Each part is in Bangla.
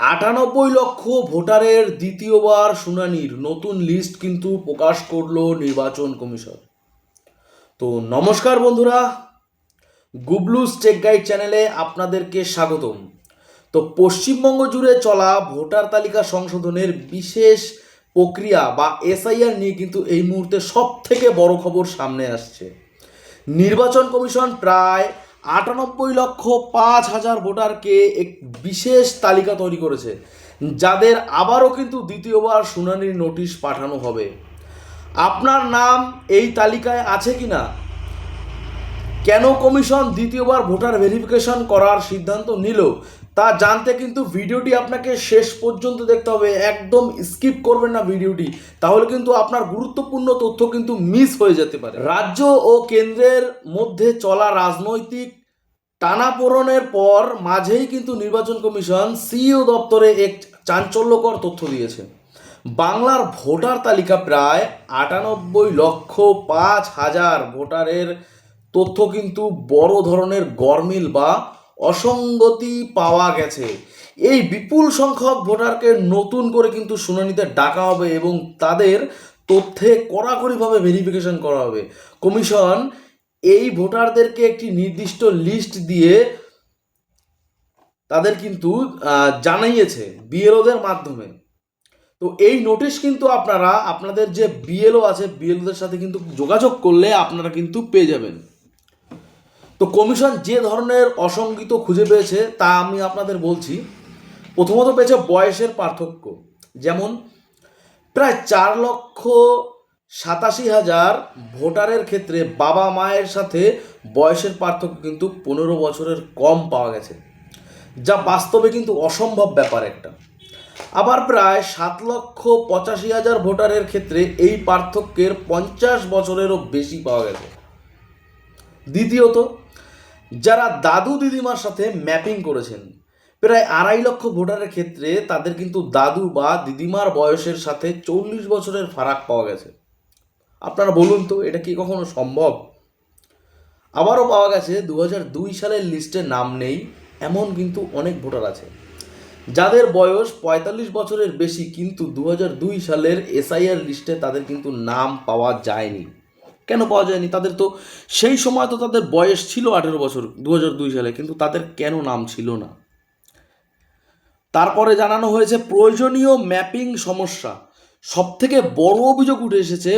আটানব্বই লক্ষ ভোটারের দ্বিতীয়বার শুনানির নতুন লিস্ট কিন্তু প্রকাশ করল নির্বাচন কমিশন। তো নমস্কার বন্ধুরা গুবলু স্টেক গাইড চ্যানেলে আপনাদেরকে স্বাগতম। তো পশ্চিমবঙ্গ জুড়ে চলা ভোটার তালিকা সংশোধনের বিশেষ প্রক্রিয়া বা এসআইআর নিয়ে কিন্তু এই মুহূর্তে সব থেকে বড় খবর সামনে আসছে। নির্বাচন কমিশন প্রায় আটানব্বই লক্ষ পাঁচ হাজার ভোটারকে এক বিশেষ তালিকা তৈরি করেছে, যাদের আবারও কিন্তু দ্বিতীয়বার শুনানির নোটিশ পাঠানো হবে। আপনার নাম এই তালিকায় আছে কি না কেন কমিশন দ্বিতীয়বার ভোটার ভেরিফিকেশন করার সিদ্ধান্ত নিল? তা জানতে কিন্তু ভিডিওটি আপনাকে শেষ পর্যন্ত দেখতে হবে, একদম স্কিপ করবেন না ভিডিওটি। তাহলে কিন্তু আপনার গুরুত্বপূর্ণ তথ্য কিন্তু মিস হয়ে যেতে পারে। রাজ্য ও কেন্দ্রের মধ্যে চলা রাজনৈতিক টানাপোড়নের পর মাঝেই কিন্তু নির্বাচন কমিশন সিইও দপ্তরে এক চাঞ্চল্যকর তথ্য দিয়েছে। বাংলার ভোটার তালিকা প্রায় আটানব্বই লক্ষ পাঁচ হাজার ভোটারের তথ্য কিন্তু বড় ধরনের গরমিল বা অসঙ্গতি পাওয়া গেছে। এই বিপুল সংখ্যক ভোটারকে নতুন করে কিন্তু শুনানিতে ডাকা হবে এবং তাদের তথ্যে কড়াকড়িভাবে ভেরিফিকেশন করা হবে। কমিশন এই ভোটারদেরকে একটি নির্দিষ্ট লিস্ট দিয়ে তাদের কিন্তু জানাইয়েছে বিএলওদের মাধ্যমে। তো এই নোটিশ কিন্তু আপনারা, আপনাদের যে বিএলও আছে বিএলওদের সাথে কিন্তু যোগাযোগ করলে আপনারা কিন্তু পেয়ে যাবেন। তো কমিশন যে ধরনের অসঙ্গিত খুঁজে পেয়েছে, তা আমি আপনাদের বলছি। প্রথমত পেয়েছে বয়সের পার্থক্য। যেমন, প্রায় চার লক্ষ সাতাশি হাজার ভোটারের ক্ষেত্রে বাবা মায়ের সাথে বয়সের পার্থক্য কিন্তু পনেরো বছরের কম পাওয়া গেছে। যা বাস্তবে কিন্তু অসম্ভব ব্যাপার একটা। আবার প্রায় সাত লক্ষ পঁচাশি হাজার ভোটারের ক্ষেত্রে এই পার্থক্যের পঞ্চাশ বছরেরও বেশি পাওয়া গেছে। দ্বিতীয়ত, যারা দাদু দিদিমার সাথে ম্যাপিং করেছেন, প্রায় আড়াই লক্ষ ভোটারের ক্ষেত্রে তাদের কিন্তু দাদু বা দিদিমার বয়সের সাথে চল্লিশ বছরের ফারাক পাওয়া গেছে। আপনারা বলুন তো, এটা কি কখনো সম্ভব? আবারও পাওয়া গেছে দু দুই সালের লিস্টে নাম নেই, এমন কিন্তু অনেক ভোটার আছে। যাদের বয়স পঁয়তাল্লিশ বছরের বেশি, কিন্তু দু দুই সালের এসআইআর লিস্টে তাদের কিন্তু নাম পাওয়া যায়নি। কেন পাওয়া যায়নি? তাদের তো সেই সময় তো তাদের বয়স ছিল আঠেরো বছর দু দুই সালে, কিন্তু তাদের কেন নাম ছিল না? তারপরে জানানো হয়েছে প্রয়োজনীয় ম্যাপিং সমস্যা। সব থেকে বড় অভিযোগ উঠে এসেছে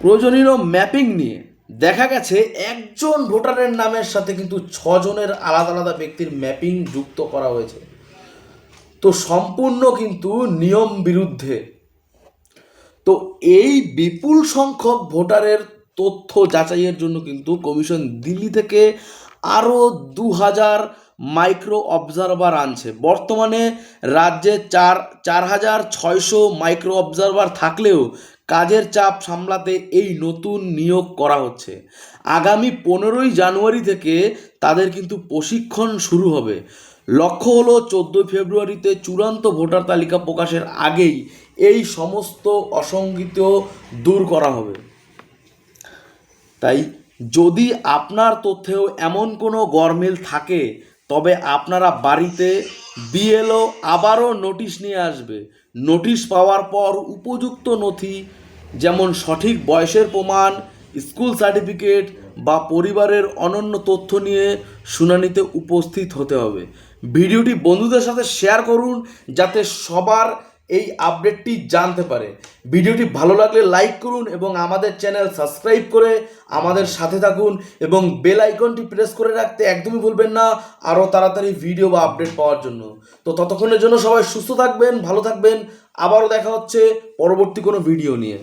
প্রয়োজনীয় ম্যাপিং নিয়ে। দেখা গেছে একজন ভোটারের নামের সাথে কিন্তু ছজনের আলাদা আলাদা ব্যক্তির ম্যাপিং যুক্ত করা হয়েছে। তো সম্পূর্ণ কিন্তু নিয়ম বিরুদ্ধে। তো এই বিপুল সংখ্যক ভোটারের তথ্য যাচাইয়ের জন্য কিন্তু কমিশন দিল্লি থেকে আরও দু হাজার মাইক্রো অবজারভার আনছে। বর্তমানে রাজ্যে চার চার হাজার ছয়শো মাইক্রো অবজারভার থাকলেও কাজের চাপ সামলাতে এই নতুন নিয়োগ করা হচ্ছে। আগামী পনেরোই জানুয়ারি থেকে তাদের কিন্তু প্রশিক্ষণ শুরু হবে। লক্ষ্য হলো চোদ্দোই ফেব্রুয়ারিতে চূড়ান্ত ভোটার তালিকা প্রকাশের আগেই এই সমস্ত অসঙ্গিত দূর করা হবে। তাই যদি আপনার তথ্যেও এমন কোনো গরমিল থাকে তবে আপনারা বাড়িতে বিএলও আবারও নোটিশ নিয়ে আসবে। নোটিশ পাওয়ার পর উপযুক্ত নথি, যেমন সঠিক বয়সের প্রমাণ, স্কুল সার্টিফিকেট বা পরিবারের অনন্য তথ্য নিয়ে শুনানিতে উপস্থিত হতে হবে। ভিডিওটি বন্ধুদের সাথে শেয়ার করুন, যাতে সবার এই আপডেটটি জানতে পারে। ভিডিওটি ভালো লাগলে লাইক করুন এবং আমাদের চ্যানেল সাবস্ক্রাইব করে আমাদের সাথে থাকুন এবং বেল আইকনটি প্রেস করে রাখতে একদমই ভুলবেন না আরও তাড়াতাড়ি ভিডিও বা আপডেট পাওয়ার জন্য। তো ততক্ষণের জন্য সবাই সুস্থ থাকবেন, ভালো থাকবেন। আবারও দেখা হচ্ছে পরবর্তী কোনো ভিডিও নিয়ে।